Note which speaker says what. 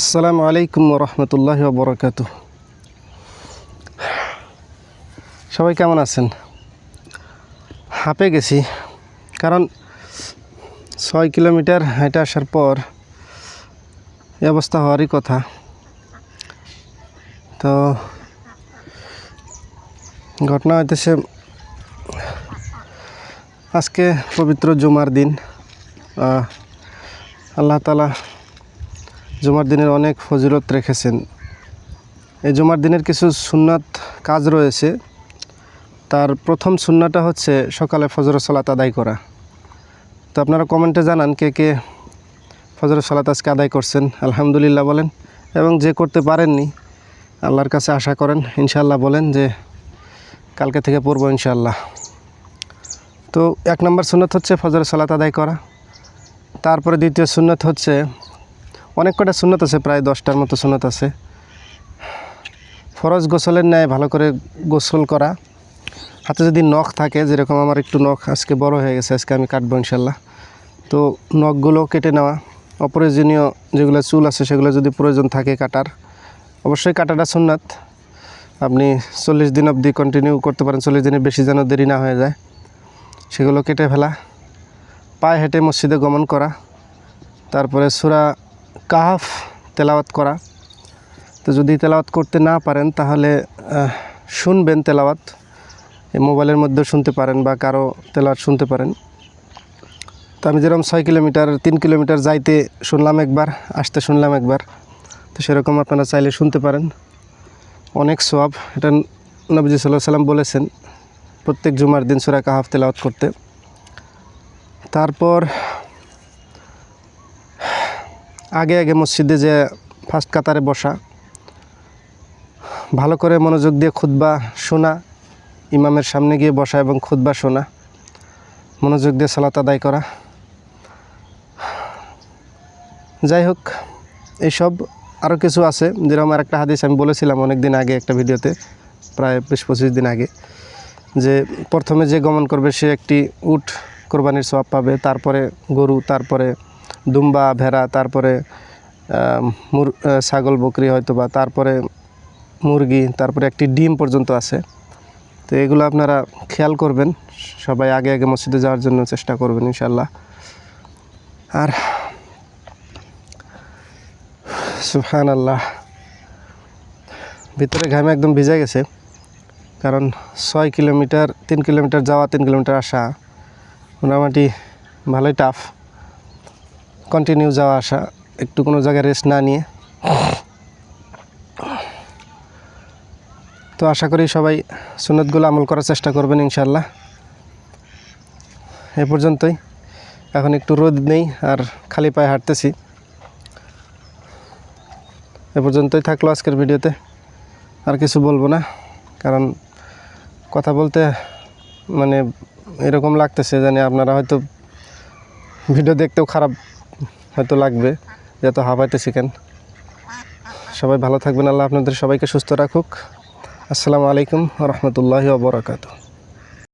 Speaker 1: আসসালামু আলাইকুম রহমতুল্লাহ বরকাত সবাই কেমন আছেন? হাঁপে গেছি, কারণ ছয় কিলোমিটার হেঁটে আসার পর এই অবস্থা হওয়ারই কথা। তো ঘটনা হইতেছে, আজকে পবিত্র জুমার দিন। আল্লাহ তালা জুমার দিনের অনেক ফজিলত রেখেছেন। এই জুমার দিনের কিছু সুন্নাত কাজ রয়েছে। তার প্রথম সুন্নাটা হচ্ছে সকালে ফজর সালাত আদায় করা। তো আপনারা কমেন্টে জানান কে কে ফজর সালাত আজকে আদায় করছেন। আলহামদুলিল্লাহ বলেন। এবং যে করতে পারেননি, আল্লাহর কাছে আশা করেন ইনশাল্লাহ বলেন যে কালকে থেকে পড়ব ইনশাল্লাহ তো এক নম্বর সুন্নত হচ্ছে ফজর সালাত আদায় করা। তারপরে দ্বিতীয় সুন্নত হচ্ছে অনেক কটা সুন্নত আছে, প্রায় দশটার মতো সুন্নত আছে। ফরজ গোসলের ন্যায় ভালো করে গোসল করা। হাতে যদি নখ থাকে, যেরকম আমার একটু নখ আজকে বড় হয়ে গেছে, আজকে আমি কাটবো ইনশাল্লাহ। তো নখগুলো কেটে নেওয়া। অপ্রয়োজনীয় যেগুলো চুল আছে, সেগুলো যদি প্রয়োজন থাকে কাটার, অবশ্যই কাটাটা সুন্নাত। আপনি চল্লিশ দিন অবধি কন্টিনিউ করতে পারেন, চল্লিশ দিনের বেশি যেন দেরি না হয়ে যায়। সেগুলো কেটে ফেলা। পায়ে হেঁটে মসজিদে গমন করা। তারপরে সুরা কাহাফ তেলাওয়াত করা। তো যদি তেলাওয়াত করতে না পারেন, তাহলে শুনবেন তেলাওয়াত। মোবাইলের মধ্যেও শুনতে পারেন বা কারও তেলাওয়াত শুনতে পারেন। তো আমি যেরকম ছয় কিলোমিটার, তিন কিলোমিটার যাইতে শুনলাম একবার, আসতে শুনলাম একবার, তো সেরকম আপনারা চাইলে শুনতে পারেন। অনেক সোয়াব এটা নবজি সাল্লাহ সাল্লাম বলেছেন, প্রত্যেক জুমার দিন সুরা কাহাফ তেলাওয়াত করতে। তারপর আগে আগে মসজিদে যে ফার্স্ট কাতারে বসা, ভালো করে মনোযোগ দিয়ে খুতবা শোনা, ইমামের সামনে গিয়ে বসা এবং খুতবা শোনা, মনোযোগ দিয়ে সালাত আদায় করা। যাই হোক এইসব আরও কিছু আছে, যেরকম আর একটা হাদিস আমি বলেছিলাম অনেক দিন আগে একটা ভিডিওতে, প্রায় বিশ পঁচিশ দিন আগে, যে প্রথমে যে গমন করবে সে একটি উট কোরবানির সব পাবে, তারপরে গরু, তারপরে দুম্বা, ভেড়া, তারপরে মুর ছাগল, বকরি হয়তো বা তারপরে মুরগি, তারপরে একটি ডিম পর্যন্ত আছে। তো এগুলো আপনারা খেয়াল করবেন। সবাই আগে আগে মসজিদে যাওয়ার জন্য চেষ্টা করবেন ইনশাল্লাহ আর সুফহান আল্লাহ ভিতরে ঘামে একদম ভিজে গেছে। কারণ ছয় কিলোমিটার, তিন কিলোমিটার যাওয়া, তিন কিলোমিটার আসা মোটামুটি ভালোই টাফ কন্টিনিউ যাওয়া আসা, একটু কোনো জায়গায় রেস্ট না নিয়ে। তো আশা করি সবাই সুন্নতগুলো আমল করার চেষ্টা করবেন ইনশাল্লাহ এ পর্যন্তই। এখন একটু রোদ নেই আর খালি পায়ে হাঁটতেছি। এ পর্যন্তই থাকল আজকের ভিডিওতে। আর কিছু বলব না, কারণ কথা বলতে মানে এরকম লাগতেছে জানি আপনারা হয়তো ভিডিও দেখতেও খারাপ হয়তো লাগবে। যত হাফাইতে কেন? সবাই ভালো থাকবেন, আল্লাহ আপনাদের সবাইকে সুস্থ রাখুক। আসসালামু আলাইকুম রহমতুল্লাহি ওবরাকাতু